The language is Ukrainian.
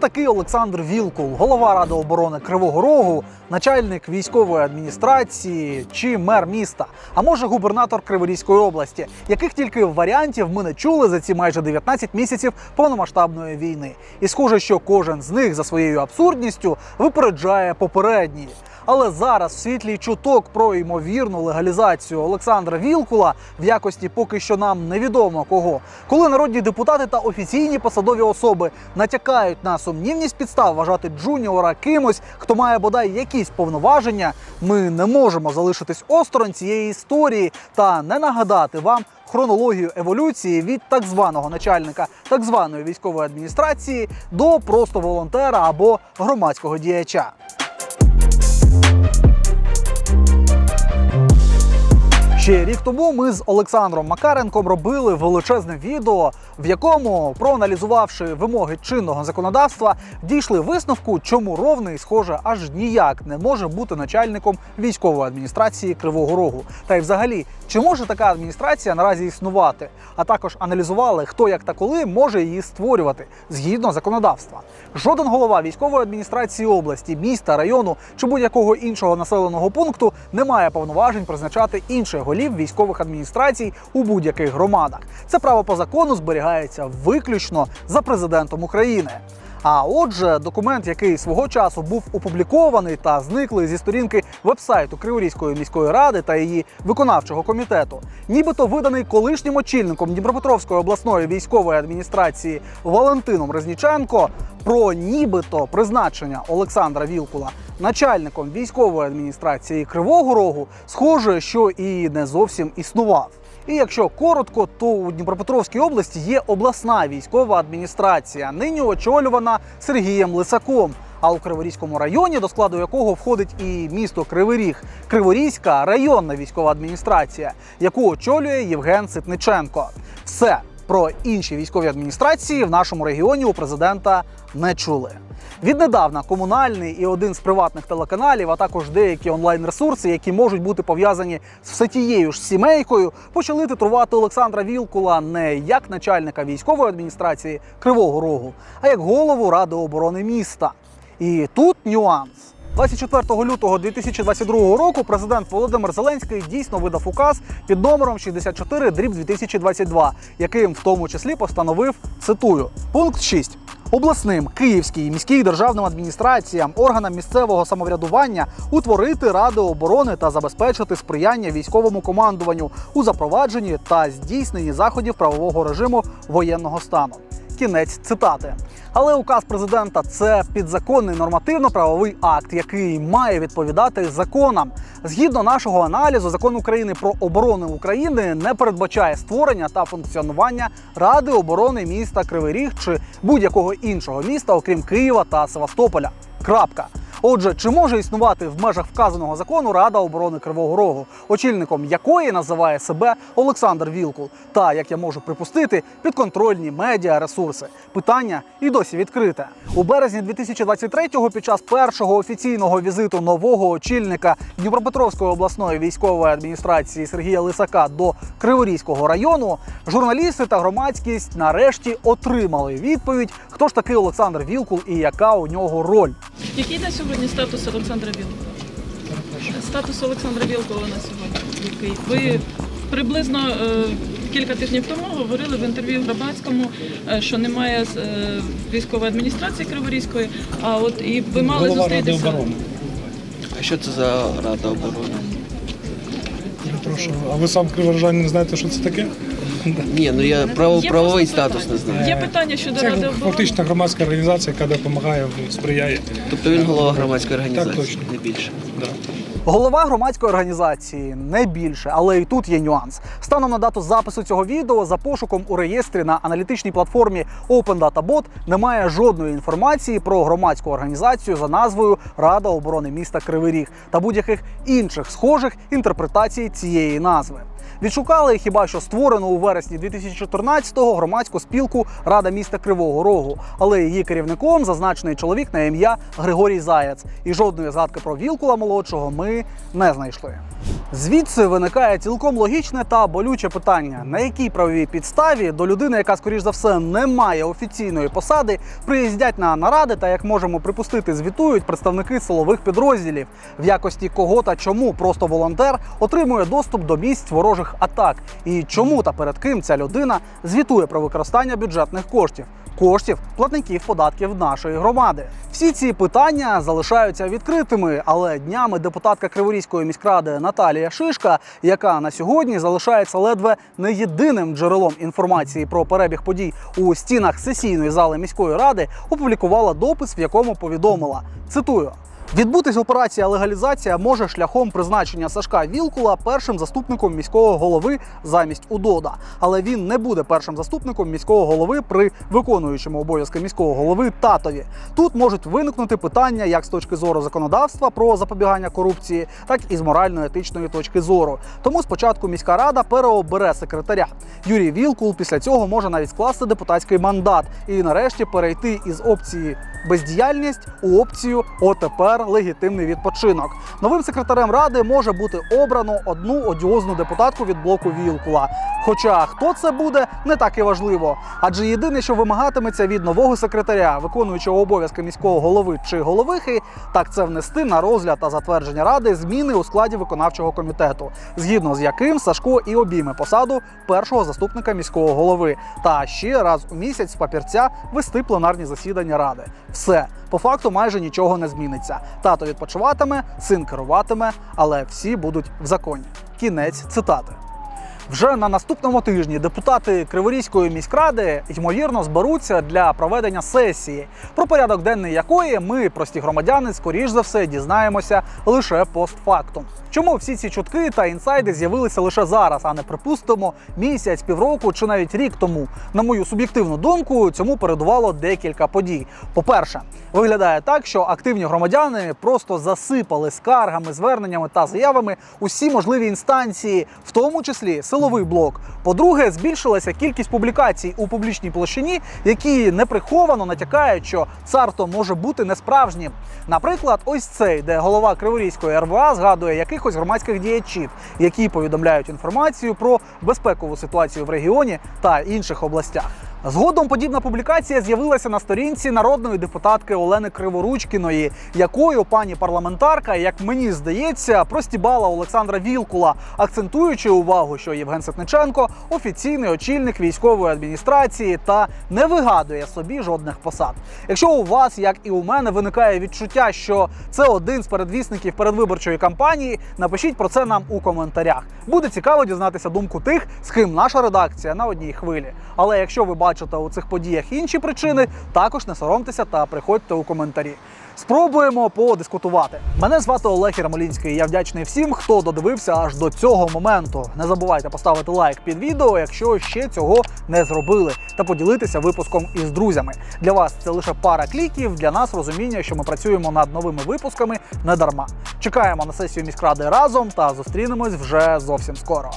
такий Олександр Вілкул, голова ради оборони Кривого Рогу, начальник військової адміністрації чи мер міста, а може губернатор Криворізької області, яких тільки варіантів ми не чули за ці майже 19 місяців повномасштабної війни. І схоже, що кожен з них за своєю абсурдністю випереджає попередній. Але зараз в світлі чуток про ймовірну легалізацію Олександра Вілкула в якості поки що нам невідомо кого, коли народні депутати та офіційні посадові особи натякають на сумнівність підстав вважати Джуніора кимось, хто має бодай якісь повноваження, ми не можемо залишитись осторонь цієї історії та не нагадати вам. Хронологію еволюції від так званого начальника так званої військової адміністрації до просто волонтера або громадського діяча. Ще рік тому ми з Олександром Макаренком робили величезне відео, в якому, проаналізувавши вимоги чинного законодавства, дійшли висновку, чому ровний, схоже, аж ніяк не може бути начальником військової адміністрації Кривого Рогу. Та й взагалі, чи може така адміністрація наразі існувати? А також аналізували, хто як та коли може її створювати згідно законодавства. Жоден голова військової адміністрації області, міста, району чи будь-якого іншого населеного пункту не має повноважень призначати інших голів військових адміністрацій у будь-яких громадах. Це право по закону зберігається виключно за президентом України. А отже, документ, який свого часу був опублікований та зниклий зі сторінки вебсайту Криворізької міської ради та її виконавчого комітету, нібито виданий колишнім очільником Дніпропетровської обласної військової адміністрації Валентином Резніченко про нібито призначення Олександра Вілкула начальником військової адміністрації Кривого Рогу, схоже, що і не зовсім існував. І якщо коротко, то у Дніпропетровській області є обласна військова адміністрація, нині очолювана Сергієм Лисаком. А у Криворізькому районі, до складу якого входить і місто Кривий Ріг, Криворізька районна військова адміністрація, яку очолює Євген Ситниченко. Все про інші військові адміністрації в нашому регіоні у президента не чули. Віднедавна комунальний і один з приватних телеканалів, а також деякі онлайн-ресурси, які можуть бути пов'язані з все тією ж сімейкою, почали титрувати Олександра Вілкула не як начальника військової адміністрації Кривого Рогу, а як голову Ради оборони міста. І тут нюанс. 24 лютого 2022 року президент Володимир Зеленський дійсно видав указ під номером 64 дріб 2022, яким в тому числі постановив цитую пункт 6. Обласним, київській, міській державним адміністраціям, органам місцевого самоврядування утворити ради оборони та забезпечити сприяння військовому командуванню у запровадженні та здійсненні заходів правового режиму воєнного стану. Кінець цитати. Але указ президента це підзаконний нормативно-правовий акт, який має відповідати законам. Згідно нашого аналізу, закон України про оборону України не передбачає створення та функціонування Ради оборони міста Кривий Ріг чи будь-якого іншого міста, окрім Києва та Севастополя. Крапка. Отже, чи може існувати в межах вказаного закону Рада оборони Кривого Рогу, очільником якої називає себе Олександр Вілкул, та як я можу припустити, підконтрольні медіа ресурси? Питання і досі відкрите. У березні 2023-го під час першого офіційного візиту нового очільника Дніпропетровської обласної військової адміністрації Сергія Лисака до Криворізького району журналісти та громадськість нарешті отримали відповідь, хто ж такий Олександр Вілкул і яка у нього роль. Який на сьогодні статус Олександра Вілкова? Статус Олександра Вілкова на сьогодні. Який? Ви приблизно е, кілька тижнів тому говорили в інтерв'ю громадському, е, що немає е, військової адміністрації Криворізької, а от і ви мали Голова Ради зустрітися. оборони. А що це за рада оборони? Прошу. А ви сам криворожанин не знаєте, що це таке? Ні, ну я право, правовий статус не знаю. Є питання щодо Це Ради оборони. фактично громадська організація, яка допомагає, сприяє. Тобто він голова громадської організації, точно. не більше. Да. Голова громадської організації не більше, але і тут є нюанс. Станом на дату запису цього відео за пошуком у реєстрі на аналітичній платформі Open Data немає жодної інформації про громадську організацію за назвою Рада оборони міста Кривий Ріг та будь-яких інших схожих інтерпретацій цієї назви. Відшукали хіба що створену у вересні 2014-го громадську спілку Рада міста Кривого Рогу, але її керівником зазначений чоловік на ім'я Григорій Заяц. І жодної згадки про Вілкула молодшого ми ми не знайшли. Звідси виникає цілком логічне та болюче питання: на якій правовій підставі до людини, яка скоріш за все не має офіційної посади, приїздять на наради та, як можемо припустити, звітують представники силових підрозділів, в якості кого та чому просто волонтер отримує доступ до місць ворожих атак, і чому та перед ким ця людина звітує про використання бюджетних коштів. Коштів платників податків нашої громади. Всі ці питання залишаються відкритими, але днями депутатка Криворізької міськради Наталія Шишка, яка на сьогодні залишається ледве не єдиним джерелом інформації про перебіг подій у стінах сесійної зали міської ради, опублікувала допис, в якому повідомила цитую. Відбутись операція легалізація може шляхом призначення Сашка Вілкула першим заступником міського голови замість УДОДа. Але він не буде першим заступником міського голови при виконуючому обов'язки міського голови татові. Тут можуть виникнути питання як з точки зору законодавства про запобігання корупції, так і з морально-етичної точки зору. Тому спочатку міська рада переобере секретаря. Юрій Вілкул після цього може навіть скласти депутатський мандат і нарешті перейти із опції бездіяльність у опцію ОТПР легітимний відпочинок. Новим секретарем ради може бути обрано одну одіозну депутатку від блоку Вілкула. Хоча хто це буде, не так і важливо. Адже єдине, що вимагатиметься від нового секретаря, виконуючого обов'язки міського голови чи головихи, так це внести на розгляд та затвердження ради зміни у складі виконавчого комітету, згідно з яким Сашко і обійме посаду першого заступника міського голови, та ще раз у місяць з папірця вести пленарні засідання ради. Все по факту майже нічого не зміниться. Тато відпочиватиме, син керуватиме, але всі будуть в законі. Кінець цитати. Вже на наступному тижні депутати Криворізької міськради ймовірно зберуться для проведення сесії, про порядок денний якої ми, прості громадяни, скоріш за все дізнаємося лише постфактум. Чому всі ці чутки та інсайди з'явилися лише зараз, а не припустимо місяць, півроку чи навіть рік тому? На мою суб'єктивну думку, цьому передувало декілька подій. По-перше, виглядає так, що активні громадяни просто засипали скаргами, зверненнями та заявами усі можливі інстанції, в тому числі силовий блок. По-друге, збільшилася кількість публікацій у публічній площині, які неприховано натякають, що царто може бути несправжнім. Наприклад, ось цей, де голова Криворізької РВА згадує якихось громадських діячів, які повідомляють інформацію про безпекову ситуацію в регіоні та інших областях. Згодом подібна публікація з'явилася на сторінці народної депутатки Олени Криворучкіної, якою пані парламентарка, як мені здається, простібала Олександра Вілкула, акцентуючи увагу, що Євген Ситниченко офіційний очільник військової адміністрації та не вигадує собі жодних посад. Якщо у вас, як і у мене, виникає відчуття, що це один з передвісників передвиборчої кампанії, напишіть про це нам у коментарях. Буде цікаво дізнатися думку тих, з ким наша редакція на одній хвилі. Але якщо ви бачите у цих подіях інші причини, також не соромтеся та приходьте у коментарі. Спробуємо подискутувати. Мене звати Олег Єрмолінський. і Я вдячний всім, хто додивився аж до цього моменту. Не забувайте поставити лайк під відео, якщо ще цього не зробили, та поділитися випуском із друзями. Для вас це лише пара кліків. Для нас розуміння, що ми працюємо над новими випусками не дарма. Чекаємо на сесію міськради разом та зустрінемось вже зовсім скоро.